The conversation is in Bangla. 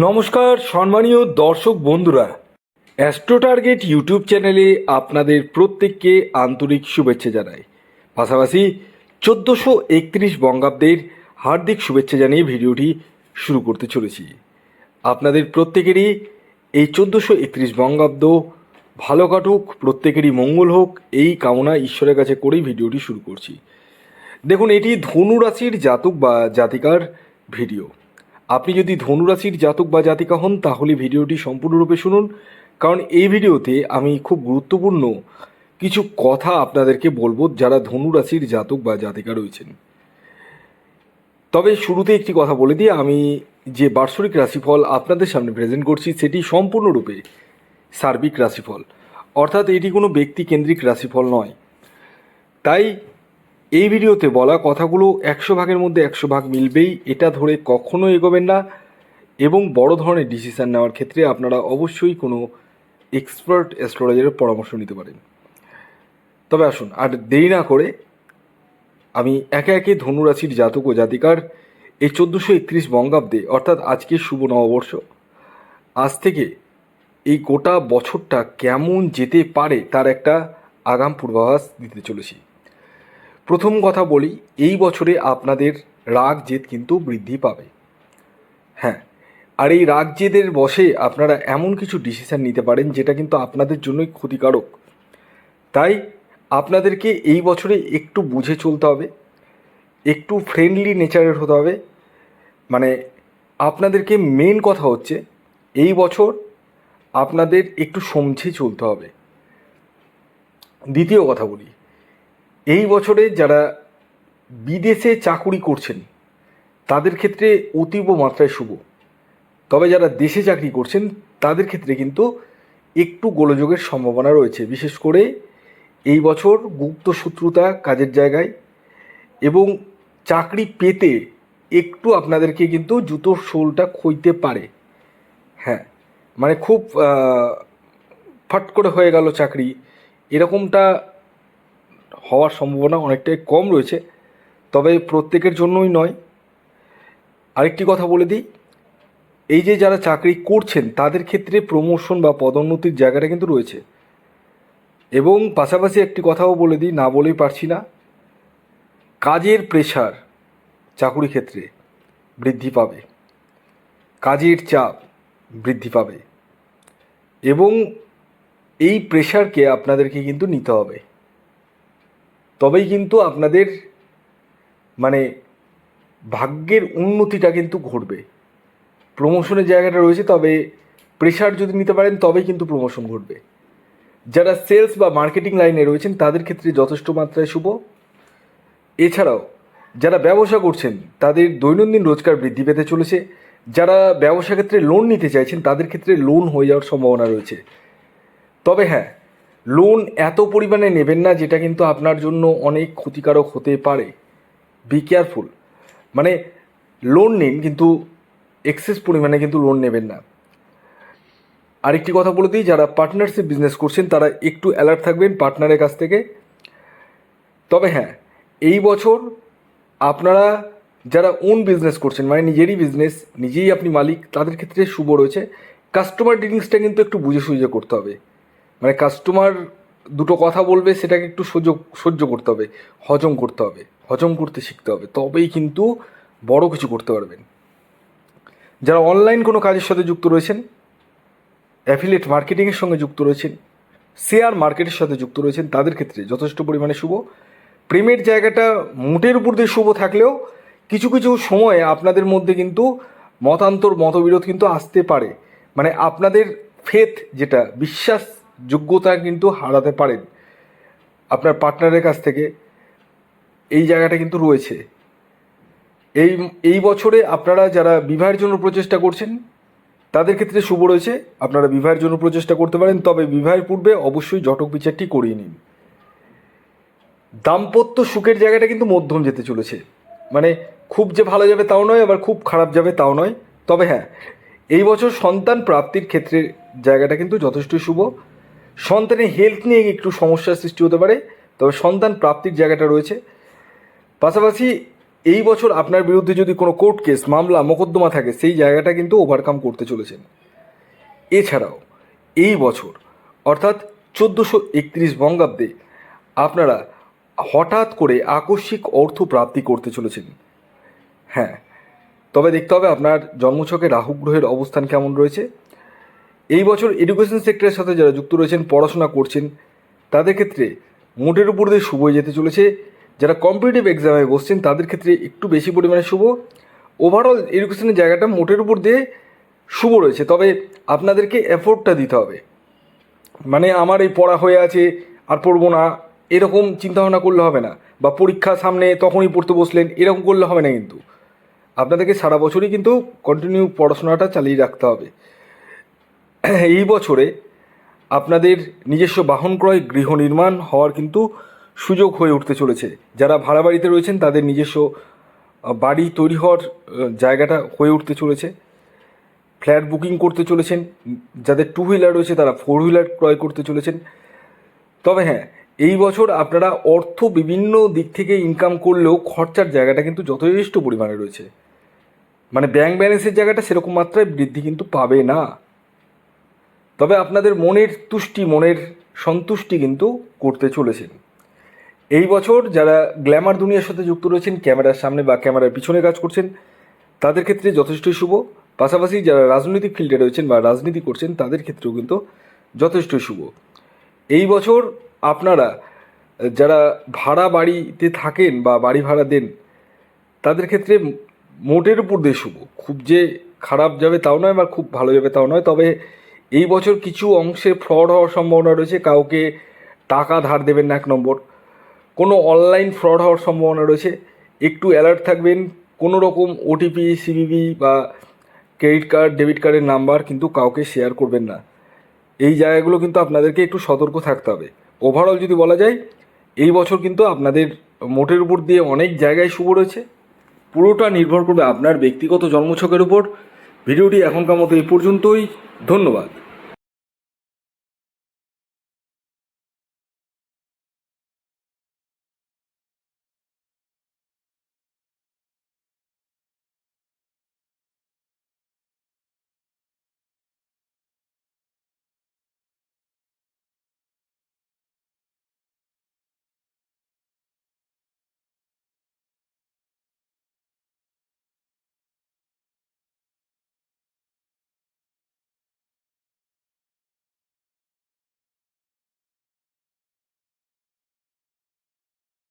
নমস্কার, সম্মানীয় দর্শক বন্ধুরা। অ্যাস্ট্রো টার্গেট ইউটিউব চ্যানেলে আপনাদের প্রত্যেককে আন্তরিক শুভেচ্ছা জানাই। পাশাপাশি চোদ্দোশো একত্রিশ বঙ্গাব্দের হার্দিক শুভেচ্ছা জানিয়ে ভিডিওটি শুরু করতে চলেছি। আপনাদের প্রত্যেকেরই এই চোদ্দোশো একত্রিশ বঙ্গাব্দ ভালো কাটুক, প্রত্যেকেরই মঙ্গল হোক, এই কামনা ঈশ্বরের কাছে করেই ভিডিওটি শুরু করছি। দেখুন, এটি ধনু রাশির জাতক বা জাতিকার ভিডিও। আপনি যদি ধনুরাশির জাতক বা জাতিকা হন, তাহলে ভিডিওটি সম্পূর্ণরূপে শুনুন। কারণ এই ভিডিওতে আমি খুব গুরুত্বপূর্ণ কিছু কথা আপনাদেরকে বলব যারা ধনুরাশির জাতক বা জাতিকা রয়েছেন। তবে শুরুতে একটি কথা বলে দিয়ে আমি যে বার্ষরিক রাশিফল আপনাদের সামনে প্রেজেন্ট করছি, সেটি সম্পূর্ণরূপে সার্বিক রাশিফল। অর্থাৎ এটি কোনো ব্যক্তি কেন্দ্রিক রাশিফল নয়। তাই এই ভিডিওতে বলা কথাগুলো একশো ভাগের মধ্যে একশো ভাগ মিলবেই, এটা ধরে কখনো এগোবেন না। এবং বড় ধরনের ডিসিশান নেওয়ার ক্ষেত্রে আপনারা অবশ্যই কোনো এক্সপার্ট অ্যাস্ট্রোলজারের পরামর্শ নিতে পারেন। তবে আসুন, আর দেরি না করে আমি একে একে ধনুরাশির জাতক ও জাতিকার এই চোদ্দোশো একত্রিশ বঙ্গাব্দে, অর্থাৎ আজকে শুভ নববর্ষ, আজ থেকে এই গোটা বছরটা কেমন যেতে পারে তার একটা আগাম পূর্বাভাস দিতে চলেছি। প্রথম কথা বলি, এই বছরে আপনাদের রাগ জেদ কিন্তু বৃদ্ধি পাবে। হ্যাঁ আর এই রাগ জেদের বসে আপনারা এমন কিছু ডিসিশন নিতে পারেন যেটা কিন্তু আপনাদের জন্যই ক্ষতিকারক। তাই আপনাদেরকে এই বছরে একটু বুঝে চলতে হবে, একটু ফ্রেন্ডলি নেচারের হতে হবে। মানে আপনাদেরকে মেন কথা হচ্ছে, এই বছর আপনাদের একটু সমঝে চলতে হবে। দ্বিতীয় কথা বলি এই বছরে যারা বিদেশে চাকুরি করছেন, তাদের ক্ষেত্রে অতীব মাত্রায় শুভ। তবে যারা দেশে চাকরি করছেন, তাদের ক্ষেত্রে কিন্তু একটু গোলযোগের সম্ভাবনা রয়েছে। বিশেষ করে এই বছর গুপ্ত শত্রুতা কাজের জায়গায় এবং চাকরি পেতে একটু আপনাদেরকে কিন্তু জুতোর শোলটা খইতে পারে। হ্যাঁ মানে খুব ফট করে হয়ে গেল চাকরি। এরকমটা হওয়ার সম্ভাবনা অনেকটাই কম রয়েছে। তবে প্রত্যেকের জন্যই নয়। আরেকটি কথা বলে দিই, এই যে যারা চাকরি করছেন, তাদের ক্ষেত্রে প্রমোশন বা পদোন্নতির জায়গাটা কিন্তু রয়েছে। এবং পাশাপাশি একটি কথাও বলে দিই, না বলেই পারছি না, কাজের প্রেশার চাকুরি ক্ষেত্রে বৃদ্ধি পাবে। কাজের চাপ বৃদ্ধি পাবে। এবং এই প্রেশারকে আপনাদেরকে কিন্তু নিতে হবে। তবেই কিন্তু আপনাদের মানে ভাগ্যের উন্নতিটা কিন্তু ঘটবে। প্রমোশনের জায়গাটা রয়েছে, তবে প্রেশার যদি নিতে পারেন, তবেই কিন্তু প্রমোশন ঘটবে। যারা সেলস বা মার্কেটিং লাইনে রয়েছেন, তাদের ক্ষেত্রে যথেষ্ট মাত্রায় শুভ। এছাড়াও, যারা ব্যবসা করছেন, তাদের দৈনন্দিন রোজগার বৃদ্ধি পেতে চলেছে। যারা ব্যবসা ক্ষেত্রে লোন নিতে চাইছেন, তাদের ক্ষেত্রে লোন হয়ে যাওয়ার সম্ভাবনা রয়েছে। তবে হ্যাঁ লোন এত পরিমাণে নেবেন না, যেটা কিন্তু আপনার জন্য অনেক ক্ষতিকারক হতে পারে। বি কেয়ারফুল মানে লোন নিন, কিন্তু এক্সেস পরিমাণে কিন্তু লোন নেবেন না। আরেকটি কথা বলে দিই, যারা পার্টনারশিপ বিজনেস করছেন, তারা একটু অ্যালার্ট থাকবেন পার্টনারের কাছ থেকে। তবে হ্যাঁ এই বছর আপনারা যারা ওন বিজনেস করছেন মানে নিজেরই বিজনেস নিজেই আপনি মালিক, তাদের ক্ষেত্রে শুভ রয়েছে। কাস্টমার ডিলিংসটা কিন্তু একটু বুঝে সুঝে করতে হবে। মানে কাস্টমার দুটো কথা বলবে, সেটাকে একটু সহ্য সহ্য করতে হবে, হজম করতে হবে, হজম করতে শিখতে হবে, তবেই কিন্তু বড় কিছু করতে পারবেন। যারা অনলাইন কোনো কাজের সাথে যুক্ত রয়েছেন অ্যাফিলেট মার্কেটিংয়ের সঙ্গে যুক্ত রয়েছেন শেয়ার মার্কেটের সাথে যুক্ত রয়েছেন, তাদের ক্ষেত্রে যথেষ্ট পরিমাণে শুভ। প্রেমের জায়গাটা মোটের উপর দিয়ে শুভ থাকলেও কিছু কিছু সময়ে আপনাদের মধ্যে কিন্তু মতান্তর, মতবিরোধ কিন্তু আসতে পারে। মানে আপনাদের ফেথ যেটা, বিশ্বাস যোগ্যতা কিন্তু হারাতে পারেন। আপনার পার্টনারের কাছ থেকে এই জায়গাটা কিন্তু রয়েছে। এই এই বছরে আপনারা যারা বিবাহের জন্য প্রচেষ্টা করছেন, তাদের ক্ষেত্রে শুভ রয়েছে। আপনারা বিবাহের জন্য প্রচেষ্টা করতে পারেন, তবে বিবাহের পূর্বে অবশ্যই জটক বিচারটি করিয়ে নিন। দাম্পত্য সুখের জায়গাটা কিন্তু মধ্যম যেতে চলেছে। মানে খুব যে ভালো যাবে তাও নয়, আবার খুব খারাপ যাবে তাও নয়। তবে হ্যাঁ এই বছর সন্তান প্রাপ্তির ক্ষেত্রে জায়গাটা কিন্তু যথেষ্ট শুভ। সন্তানের হেলথ নিয়ে একটু সমস্যার সৃষ্টি হতে পারে, তবে সন্তান প্রাপ্তির জায়গাটা রয়েছে। পাশাপাশি এই বছর আপনার বিরুদ্ধে যদি কোনো কোর্ট কেস মামলা, মোকদ্দমা থাকে, সেই জায়গাটা কিন্তু ওভারকাম করতে চলেছেন। এছাড়াও, এই বছর, অর্থাৎ চোদ্দোশো একত্রিশ বঙ্গাব্দে, আপনারা হঠাৎ করে আকস্মিক অর্থ প্রাপ্তি করতে চলেছেন। হ্যাঁ তবে দেখতে হবে আপনার জন্মছকে রাহু গ্রহের অবস্থান কেমন রয়েছে। এই বছর এডুকেশন সেক্টরের সাথে যারা যুক্ত রয়েছেন, পড়াশোনা করছেন, তাদের ক্ষেত্রে মোটের উপর দিয়ে শুভ যেতে চলেছে। যারা কম্পিটিটিভ এক্সামে বসছেন, তাদের ক্ষেত্রে একটু বেশি পরিমাণে শুভ। ওভারঅল এডুকেশনের জায়গাটা মোটের উপর দিয়ে শুভ রয়েছে। তবে আপনাদেরকে এফোর্টটা দিতে হবে। মানে আমার এই পড়া হয়ে আছে, আর পড়ব না, এরকম চিন্তাভাবনা করলে হবে না। বা পরীক্ষা সামনে, তখনই পড়তে বসলেন, এরকম করলে হবে না কিন্তু। আপনাদেরকে সারা বছরই কিন্তু কন্টিনিউ পড়াশোনাটা চালিয়ে রাখতে হবে। এই বছরে আপনাদের নিজস্ব বাহন ক্রয় গৃহ নির্মাণ হওয়ার কিন্তু সুযোগ হয়ে উঠতে চলেছে। যারা ভাড়া বাড়িতে রয়েছেন, তাদের নিজস্ব বাড়ি তৈরি হওয়ার জায়গাটা হয়ে উঠতে চলেছে। ফ্ল্যাট বুকিং করতে চলেছেন, যাদের টু হুইলার রয়েছে, তারা ফোর হুইলার ক্রয় করতে চলেছেন। তবে হ্যাঁ এই বছর আপনারা অর্থ বিভিন্ন দিক থেকে ইনকাম করলেও খরচার জায়গাটা কিন্তু যথেষ্ট পরিমাণে রয়েছে। মানে ব্যাংক ব্যালেন্সের জায়গাটা সেরকম মাত্রায় বৃদ্ধি কিন্তু পাবে না। তবে আপনাদের মনের তুষ্টি, মনের সন্তুষ্টি কিন্তু করতে চলেছেন এই বছর যারা গ্ল্যামার দুনিয়ার সাথে যুক্ত রয়েছেন, ক্যামেরার সামনে বা ক্যামেরার পিছনে কাজ করছেন, তাদের ক্ষেত্রে যথেষ্টই শুভ। পাশাপাশি যারা রাজনৈতিক ফিল্ডে রয়েছেন বা রাজনীতি করছেন, তাদের ক্ষেত্রেও কিন্তু যথেষ্ট শুভ। এই বছর আপনারা, যারা ভাড়া বাড়িতে থাকেন বা বাড়ি ভাড়া দেন, তাদের ক্ষেত্রে মোটের উপর দিয়ে শুভ। খুব যে খারাপ যাবে তাও নয় বা খুব ভালো যাবে তাও নয়, তবে এই বছর কিছু অংশে ফ্রড হওয়ার সম্ভাবনা রয়েছে, কাউকে টাকা ধার দেবেন না এক নম্বর। কোনো অনলাইন ফ্রড হওয়ার সম্ভাবনা রয়েছে, একটু অ্যালার্ট থাকবেন, কোনো রকম ওটিপি সিবিবি বা ক্রেডিট কার্ড ডেবিট কার্ডের নাম্বার কিন্তু কাউকে শেয়ার করবেন না। এই জায়গাগুলো কিন্তু আপনাদেরকে একটু সতর্ক থাকতে হবে। ওভারঅল যদি বলা যায়, এই বছর কিন্তু আপনাদের মোটের উপর দিয়ে অনেক জায়গায় শুভ রয়েছে। পুরোটা নির্ভর করবে আপনার ব্যক্তিগত জন্মছকের উপর। ভিডিওটি এখনকার মতো এই পর্যন্তই। ধন্যবাদ।